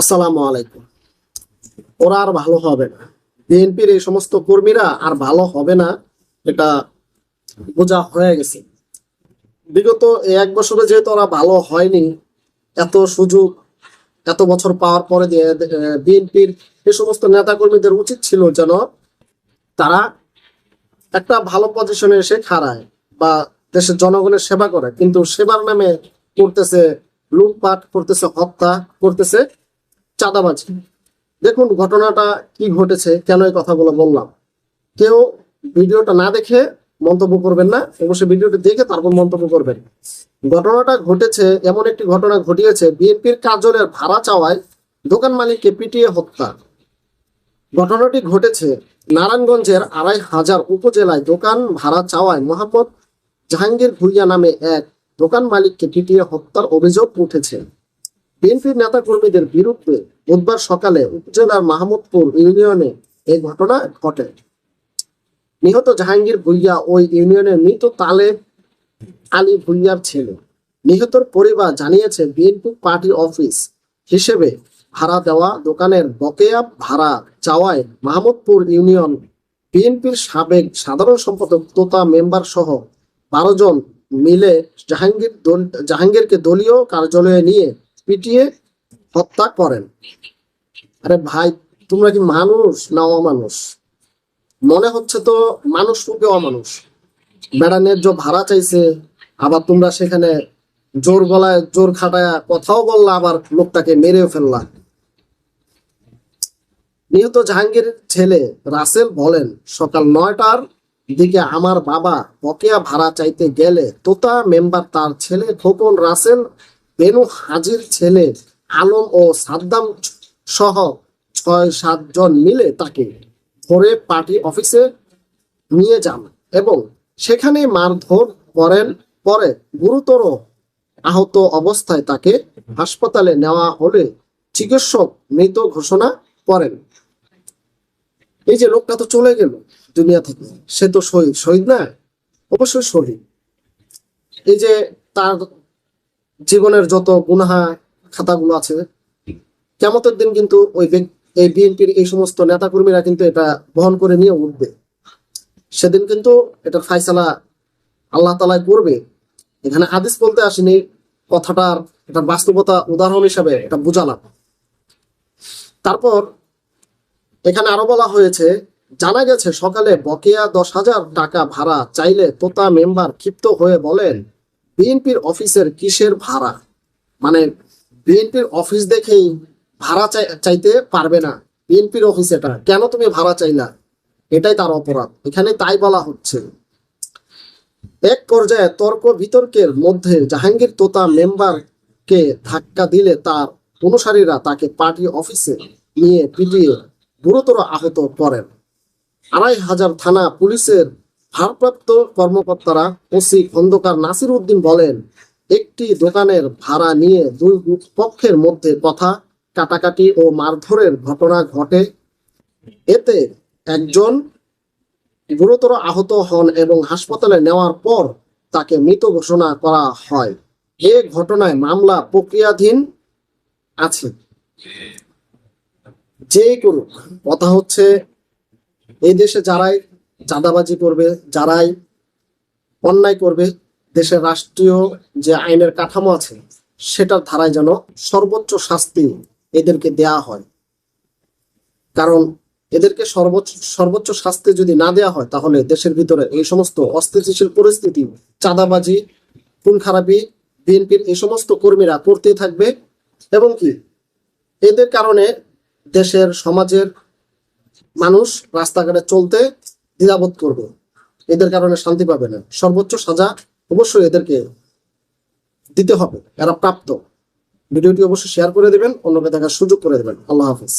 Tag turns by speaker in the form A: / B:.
A: আসসালামু আলাইকুম। ওরা আর ভালো হবে না। বিএনপির এই সমস্ত কর্মীরা আর ভালো হবে না, এটা বোঝা হয়ে গেছে। বিগত এক বছরে যেহেতু ওরা ভালো হয়নি, এত সুযোগ, এত বছর পাওয়ার পরে দিয়ে বিএনপির এই সমস্ত নেতাকর্মীদের উচিত ছিল যেন তারা একটা ভালো পজিশনে এসে খাড়ায় বা দেশের জনগণের সেবা করে। কিন্তু সেবার নামে করতেছে লুটপাট, করতেছে হত্যা, করতেছে চাঁদাবাজি। দেখুন, ঘটনাটা কি ঘটেছে, কেন এই কথাগুলো বললাম। কেউ ভিডিওটা না দেখে মন্তব্য করবেন না, অবশ্যই ভিডিওটি দেখে তারপর মন্তব্য করবেন। ঘটনাটা ঘটেছে, এমন একটি ঘটনা ঘটিয়েছে, বিএনপির কার্যালয়ের ভাড়া চাওয়ায় দোকান মালিককে পিটিয়ে হত্যা। ঘটনাটি ঘটেছে নারায়ণগঞ্জের আড়াই হাজার উপজেলায় দোকান ভাড়া চাওয়ায় মোহাম্মদ জাহাঙ্গীর ভুইয়া নামে এক দোকান মালিককে পিটিয়ে হত্যার অভিযোগ উঠেছে। বিএনপির নেতা কর্মীদের বিরুদ্ধে বুধবার সকালে উপজেলার মাহমুদপুর ইউনিয়নে এই ঘটনা ঘটে। নিহত জাহাঙ্গীর ভুইয়া ওই ইউনিয়নের মৃত তালেব আলী ভুইয়ার ছেলে। নিহতর পরিবার জানিয়েছে বিএনপি পার্টি অফিস হিসেবে ভাড়া দেওয়া দোকানের বকেয়া ভাড়া চাওয়ায় মাহমুদপুর ইউনিয়ন বিএনপির সাবেক সাধারণ সম্পাদক তোতা মেম্বার সহ বারো জন মিলে জাহাঙ্গীর জাহাঙ্গীরকে দলীয় কার্যালয়ে নিয়ে পিটিয়ে হত্যা করেন। আরে ভাই, তোমরা কি মানুষ না অমানুষ? মনে হচ্ছে তো মানুষ রূপে অমানুষ। বেড়া ন্যায্য ভাড়া চাইছে, আবার তোমরা সেখানে জোর গলায়, জোর খাটায় কথাও বললা, আবার লোকটাকে মেরেও ফেললা। নিহত জাহাঙ্গীরের ছেলে রাসেল বলেন, সকাল নয়টার দিকে আমার বাবা বকেয়া ভাড়া চাইতে গেলে তোতা মেম্বার তার ছেলে খোকন রাসেল বেনু হাজির ছেলে আলম ও সাদ্দাম সহ ছয় সাতজন মিলে তাকে ধরে পার্টি অফিসে নিয়ে যান এবং সেখানে মারধর করেন। পরে গুরুতর আহত অবস্থায় তাকে হাসপাতালে নেওয়া হলে চিকিৎসক মৃত ঘোষণা করেন। এই যে লোকটা তো চলে গেল দুনিয়া থেকে, সে তো শহীদ শহীদ না? অবশ্যই শহীদ। এই যে তার জীবনের যত গুনাহা খাতাগুলো আছে কেমতের দিন কিন্তু ওই এই বিএনপির এই সমস্ত নেতাকর্মীরা কিন্তু এটা বহন করে নিয়ে উঠবে। সেদিন কিন্তু এটা ফাইসালা আল্লাহ তালায় করবে। এখানে হাদিস বলতে আসেনি কথাটার এটা বাস্তবতা উদাহরণ হিসাবে এটা বুঝালাম। তারপর এখানে আরও বলা হয়েছে জানা গেছে সকালে বকেয়া দশ হাজার টাকা ভাড়া চাইলে তোতা মেম্বার ক্ষিপ্ত হয়ে বলেন বিএনপির অফিসের কিসের ভাড়া? মানে বিএনপির অফিস দেখেই ভাড়া চাই চাইতে পারবে না বিএনপির অফিস এটা কেন তুমি ভাড়া চাইলা? এটাই তার অপরাধ। এখানে তাই বলা হচ্ছে। এক পর্যায়ে তর্ক বিতর্কের মধ্যে জাহাঙ্গীর তোতা মেম্বারকে ধাক্কা দিলে তার অনুসারীরা তাকে পার্টি অফিসে নিয়ে পিটিয়ে গুরুতর আহত করেন। আড়াই হাজার থানা পুলিশের ভারপ্রাপ্ত কর্মকর্তারা ওসি খন্দকার নাসির উদ্দিন বলেন, একটি দোকানের ভাড়া নিয়ে দুই পক্ষের মধ্যে কথা, কাটাকাটি ও মারধরের ঘটনা ঘটে। এতে একজন গুরুতর আহত হন এবং হাসপাতালে নেওয়ার পর তাকে মৃত ঘোষণা করা হয়। এ ঘটনায় মামলা প্রক্রিয়াধীন আছে। যে করুক, কথা হচ্ছে, এই দেশে যারাই চাঁদাবাজি করবে, যারাই অন্যায় করবে, দেশের রাষ্ট্রীয় যে আইনের কাঠামো আছে, সেটার ধারায় যেন সর্বোচ্চ শাস্তি এদেরকে দেয়া হয়। কারণ এদেরকে সর্বোচ্চ সর্বোচ্চ শাস্তি যদি না দেওয়া হয়, তাহলে দেশের ভিতরে এই সমস্ত অস্থিতিশীল পরিস্থিতি, চাঁদাবাজি খুন খারাপি বিএনপির এই সমস্ত কর্মীরা করতেই থাকবে এবং কি? এদের কারণে দেশের, সমাজের মানুষ রাস্তাঘাটে চলতে দ্বিধাবোধ করবে। এদের কারণে শান্তি পাবে না। সর্বোচ্চ সাজা অবশ্যই এদেরকে দিতে হবে। এরা প্রাপ্ত। ভিডিওটি অবশ্যই শেয়ার করে দেবেন, অন্যকে দেখার সুযোগ করে দেবেন। আল্লাহ হাফিজ।